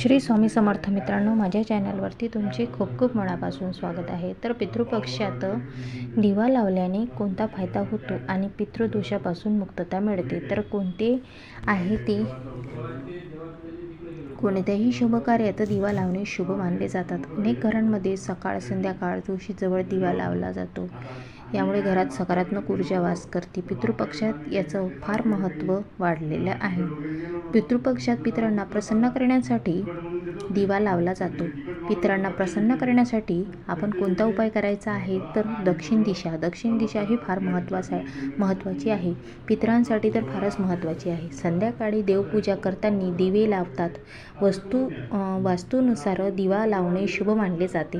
श्री स्वामी समर्थ मित्रांनो माझ्या चॅनलवरती तुमचे खूप खूप मनापासून स्वागत आहे. तर पितृपक्षात दिवा लावल्याने कोणता फायदा होतो आणि पितृदोषापासून मुक्तता मिळते? तर कोणते आहे ते? कोणत्याही शुभ कार्यात दिवा लावणे शुभ मानले जातात. अनेक घरांमध्ये सकाळ संध्याकाळ तुळशीजवळ दिवा लावला जातो. यामुळे घरात सकारात्मक ऊर्जा वास करते पितृपक्षात याचं फार महत्त्व वाढलेलं आहे. पितृपक्षात पितरांना प्रसन्न करण्यासाठी दिवा लावला जातो. पितरांना प्रसन्न करण्यासाठी आपण कोणता उपाय करायचा आहे? तर दक्षिण दिशा. दक्षिण दिशा ही फार महत्त्वाचा महत्त्वाची आहे. पितरांसाठी तर फारच महत्त्वाची आहे. संध्याकाळी देवपूजा करताना दिवे लावतात. वस्तू वास्तूनुसार दिवा लावणे शुभ मानले जाते.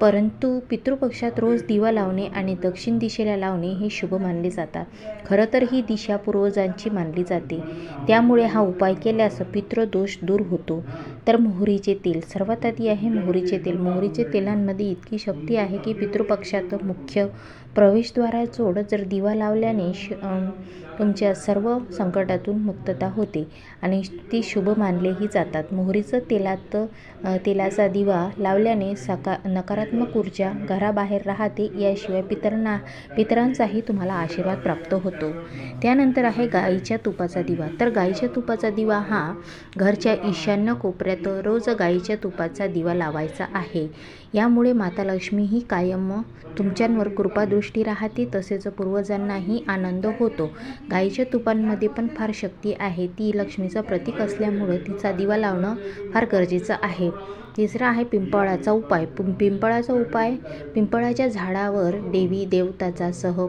परंतु पितृपक्षात रोज दिवा लावणे आणि दक्षिण दिशेला लावणे हे शुभ मानले जातात. खरं तर ही दिशा पूर्वजांची मानली जाते. त्यामुळे हा उपाय केल्यास पितृदोष दूर होतो. तर मोहरीचे तेल. सर्वात आधी आहे मोहरीचे तेल. मोहरीचे तेलांमध्ये इतकी शक्ती आहे की पितृपक्षात मुख्य प्रवेशद्वाराजवळ जर दिवा लावल्याने श तुमच्या सर्व संकटातून मुक्तता होते आणि ती शुभ मानलेही जातात. मोहरीचं तेलात तेलाचा दिवा लावल्याने सका नकारात्मक ऊर्जा घराबाहेर राहते. याशिवाय पितरांना पितरांचाही तुम्हाला आशीर्वाद प्राप्त होतो. त्यानंतर आहे गाईच्या तुपाचा दिवा. तर गाईच्या तुपाचा दिवा हा घरच्या ईशान्य कोपऱ्यात रोज गाईच्या तुपाचा दिवा लावायचा आहे. यामुळे माता लक्ष्मी ही कायम तुमच्यांवर कृपादृष्टी राहते तसेच पूर्वजांनाही आनंद होतो. गाईच्या तुपांमध्ये पण फार शक्ती आहे. ती लक्ष्मीचं प्रतीक असल्यामुळं तिचा दिवा लावणं फार गरजेचं आहे. तिसरा आहे पिंपळाचा उपाय. पिंपळाचा उपाय पिंपळाच्या झाडावर देवी देवताचा सह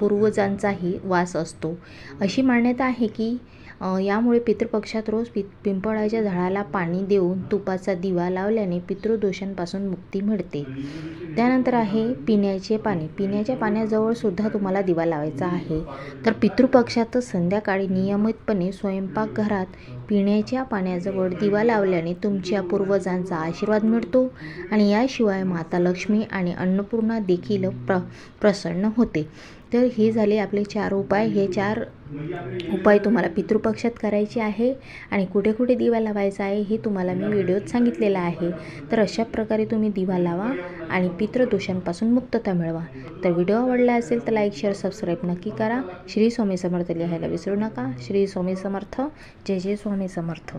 पूर्वजांचाही वास असतो. अशी मान्यता आहे की यामुळे पितृपक्षात रोज पि पिंपळाच्या झाडाला पाणी देऊन तुपाचा दिवा लावल्याने पितृदोषांपासून मुक्ती मिळते. त्यानंतर आहे पिण्याचे पाणी. पिण्याच्या पाण्याजवळ सुद्धा तुम्हाला दिवा लावायचा आहे. तर पितृपक्षातच संध्याकाळी नियमितपणे स्वयंपाकघरात पिण्याच्या पाण्याजवळ दिवा लावल्याने तुमच्या पूर्वजांचा आशीर्वाद मिळतो आणि याशिवाय माता लक्ष्मी आणि अन्नपूर्णा देखील प्र प्रसन्न होते. तर हे झाले आपले चार उपाय. हे चार उपाय तुम्हाला पितृपक्षात करायचे आहे आणि कुठे कुठे दिवा लावायचा आहे हे तुम्हाला मी व्हिडिओत सांगितलेलं आहे. तर अशा प्रकारे तुम्ही दिवा लावा आणि पितृदोषांपासून मुक्तता मिळवा. तर व्हिडिओ आवडला असेल तर लाईक शेअर सबस्क्राईब नक्की करा. श्री स्वामी समर्थ लिहायला विसरू नका. श्री स्वामी समर्थ. जय जय स्वामी समर्थ.